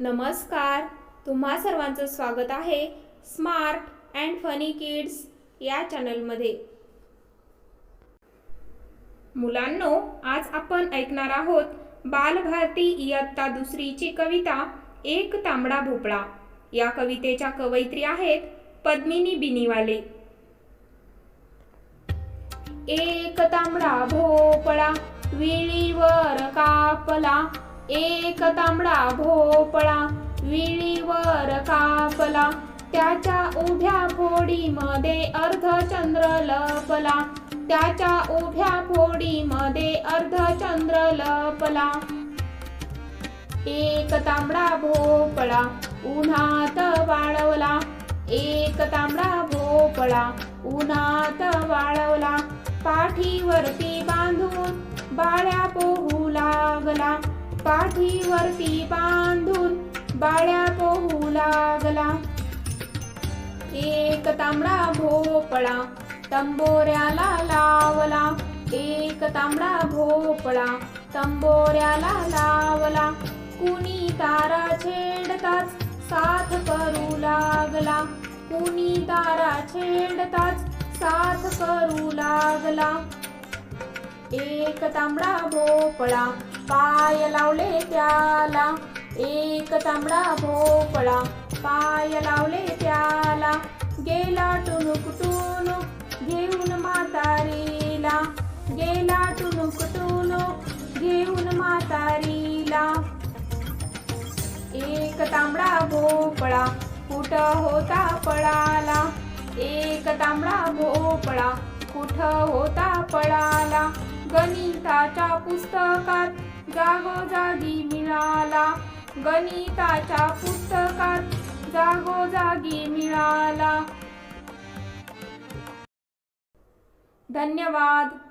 नमस्कार. तुम्हा सर्वांचं स्वागत आहे स्मार्ट अँड फनी किड्स या चॅनलमध्ये. मुलांनो आज आपण ऐकणार आहोत बालभारती इयत्ता दुसरीची कविता एक तांबडा भोपळा. या कवितेच्या कवयित्री आहेत पद्मिनी बिनीवाले. एक तांबडा भोपळा विळीवर कापला. एक तांबडा भोपळा विळीवर कापला. त्याच्या उभ्या फोडीमध्ये अर्धचंद्र लपला त्याच्या उभ्या फोडीमध्ये अर्धचंद्र लपला एक तांबडा भोपळा उन्हात वाळवला. एक तांबडा भोपळा उन्हात वाळवला. पाठीवरती बांधून बाळ्या पोहू लागला. पाठीवरती बांधून बाळ्या पोहू लागला. एक तांबडा भोपळा तंबोऱ्याला लावला. एक तांबडा भोपळा तंबोऱ्याला लावला. कुणी तारा छेडताच साथ करू लागला. कुणी तारा छेडताच साथ करू लागला. एक तांबडा भोपळा पाय लावले त्याला एक तांबडा भोपळा. पाय लावले त्याला गेला टुनुक टुनुक घेऊन म्हातारीला. गेला टुनुक टुनुक घेऊन म्हातारीला. एक तांबडा भोपळा कुठ होता पळाला? एक तांबडा भोपळा कुठ होता पळाला? गणिताच्या पुस्तकात जागोजागी मिळाला. गणिताच्या पुस्तकात जागोजागी मिळाला. धन्यवाद.